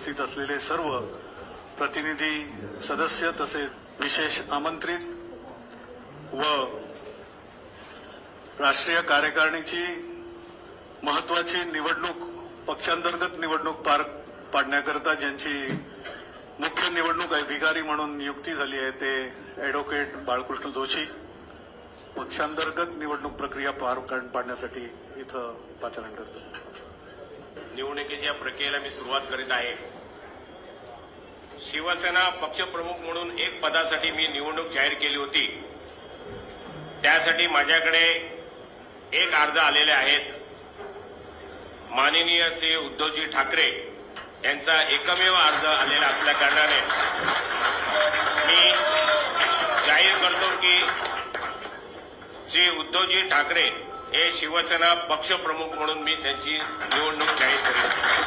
उपस्थित असलेले सर्व प्रतिनिधी सदस्य तसेच विशेष आमंत्रित व राष्ट्रीय कार्यकारिणीची महत्वाची निवडणूक पक्षांतर्गत निवडणूक पार पाडण्याकरता ज्यांची मुख्य निवडणूक अधिकारी म्हणून नियुक्ती झाली आहे ते ॲडव्होकेट बाळकृष्ण जोशी. पक्षांतर्गत निवडणूक प्रक्रिया पार पाडण्यासाठी इथं पाचारण करतो. निवडणुकीच्या प्रक्रियेला मी सुरुवात करीत आहे. शिवसेना पक्षप्रमुख म्हणून एक पदासाठी मी निवडणूक जाहीर केली होती. त्यासाठी माझ्याकडे एक अर्ज आलेले आहेत. माननीय श्री उद्धवजी ठाकरे यांचा एकमेव अर्ज आलेला असल्या कारणाने मी जाहीर करतो की श्री उद्धवजी ठाकरे हे शिवसेना पक्षप्रमुख म्हणून मी त्यांची निवडणूक जाहीर करेन